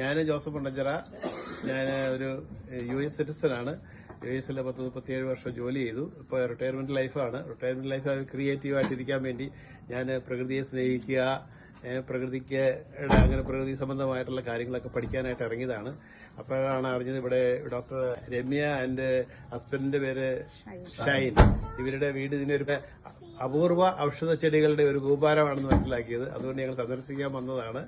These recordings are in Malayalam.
ഞാൻ ജോസഫ് ഉണ്ടഞ്ചിറ ഞാൻ ഒരു യു എസ് സിറ്റിസനാണ്. യു എസിൽ പത്ത് മുപ്പത്തിയേഴ് വർഷം ജോലി ചെയ്തു. ഇപ്പോൾ റിട്ടയർമെന്റ് ലൈഫാണ് റിട്ടയർമെന്റ് ലൈഫ് ക്രിയേറ്റീവ് ആയിട്ടിരിക്കാൻ വേണ്ടി ഞാൻ പ്രകൃതിയെ സ്നേഹിക്കുക പ്രകൃതിക്ക് അങ്ങനെ പ്രകൃതി സംബന്ധമായിട്ടുള്ള കാര്യങ്ങളൊക്കെ പഠിക്കാനായിട്ട് ഇറങ്ങിയതാണ്. അപ്പോഴാണ് അറിഞ്ഞത് ഇവിടെ ഡോക്ടർ രമ്യ ആൻഡ് ഹസ്ബൻഡിന്റെ പേര് ഷൈൻ. ഇവരുടെ വീട് ഇതിനൊരു അപൂർവ ഔഷധ ചെടികളുടെ ഒരു കൂമ്പാരമാണെന്ന് മനസ്സിലാക്കിയത്. അതുകൊണ്ട് ഞങ്ങൾ സന്ദർശിക്കാൻ വന്നതാണ്.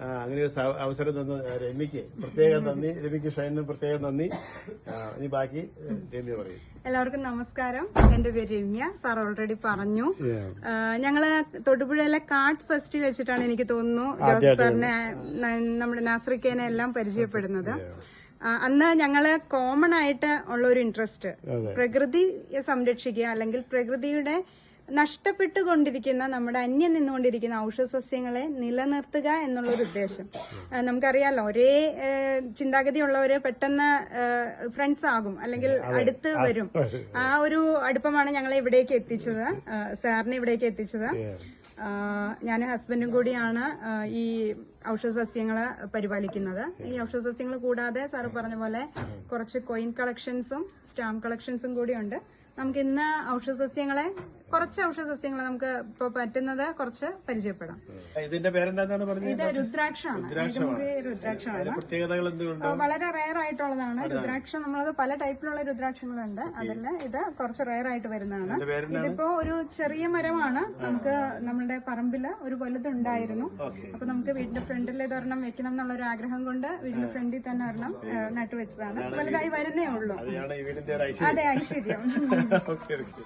അങ്ങനെ ഒരു അവസരം തന്ന രമ്യക്ക് പ്രത്യേകം നന്ദി. രമ്യക്ക് ഷൈനിന് പ്രത്യേകം നന്ദി. ഇനി ബാക്കി രമ്യ പറയും. എല്ലാവർക്കും നമസ്കാരം. എന്റെ പേര് രമ്യ. സാർ ഓൾറെഡി പറഞ്ഞു. ഞങ്ങൾ തൊടുപുഴയിലെ കാർഡ്സ് ഫെസ്റ്റ് വെച്ചിട്ടാണ് എനിക്ക് തോന്നുന്നു ജോസ് സാറിനെ നമ്മുടെ നാസ്രിക്കേനെ എല്ലാം പരിചയപ്പെടുന്നത്. അന്ന് ഞങ്ങൾ കോമൺ ആയിട്ട് ഉള്ള ഒരു ഇൻട്രസ്റ്റ് പ്രകൃതിയെ സംരക്ഷിക്കുക അല്ലെങ്കിൽ പ്രകൃതിയുടെ നഷ്ടപ്പെട്ടുകൊണ്ടിരിക്കുന്ന നമ്മുടെ അന്യം നിന്നുകൊണ്ടിരിക്കുന്ന ഔഷധസസ്യങ്ങളെ നിലനിർത്തുക എന്നുള്ളൊരു ഉദ്ദേശം. നമുക്കറിയാലോ ഒരേ ചിന്താഗതിയുള്ളവര് പെട്ടെന്ന് ഫ്രണ്ട്സ് ആകും. അല്ലെങ്കിൽ അടുത്ത് വരും. ആ ഒരു അടുപ്പമാണ് ഞങ്ങളെ ഇവിടേക്ക് എത്തിച്ചത്. സാറിനെ ഇവിടേക്ക് എത്തിച്ചത്. ഞാൻ ഹസ്ബൻഡും കൂടിയാണ് ഈ ഈ ഔഷധസസ്യങ്ങൾ പരിപാലിക്കുന്നത്. ഈ ഔഷധസസ്യങ്ങൾ കൂടാതെ സാറ് പറഞ്ഞ പോലെ കുറച്ച് കോയിൻ കളക്ഷൻസും സ്റ്റാമ്പ് കളക്ഷൻസും കൂടിയുണ്ട്. നമുക്ക് ഇന്ന് ഔഷധസസ്യങ്ങളെ കുറച്ച് ഔഷധസസ്യങ്ങളെ നമുക്ക് ഇപ്പൊ പറ്റുന്നത് കുറച്ച് പരിചയപ്പെടാം. ഇതിന്റെ പേരെന്താന്നാണ് പറഞ്ഞത്? ഇത് രുദ്രാക്ഷമാണ്. പ്രത്യേകതകൾ വളരെ റയർ ആയിട്ടുള്ളതാണ്. രുദ്രാക്ഷം നമ്മളത് പല ടൈപ്പിലുള്ള രുദ്രാക്ഷങ്ങളുണ്ട്. അതിൽ ഇത് കുറച്ച് റയർ ആയിട്ട് വരുന്നതാണ്. ഇതിപ്പോ ഒരു ചെറിയ മരമാണ്. നമുക്ക് നമ്മളുടെ പറമ്പിൽ ഒരു വലുതുണ്ടായിരുന്നു. അപ്പൊ നമുക്ക് വീടിന്റെ ഫ്രണ്ടിൽ ഇതൊരെണ്ണം വെക്കണം എന്നുള്ള ഒരു ആഗ്രഹം കൊണ്ട് വീടിന്റെ ഫ്രണ്ടിൽ തന്നെ ഒരെണ്ണം നട്ടുവെച്ചതാണ്. വലുതായി വരുന്നേ ഉള്ളൂ. അതെ ഐശ്വര്യം. Okay okay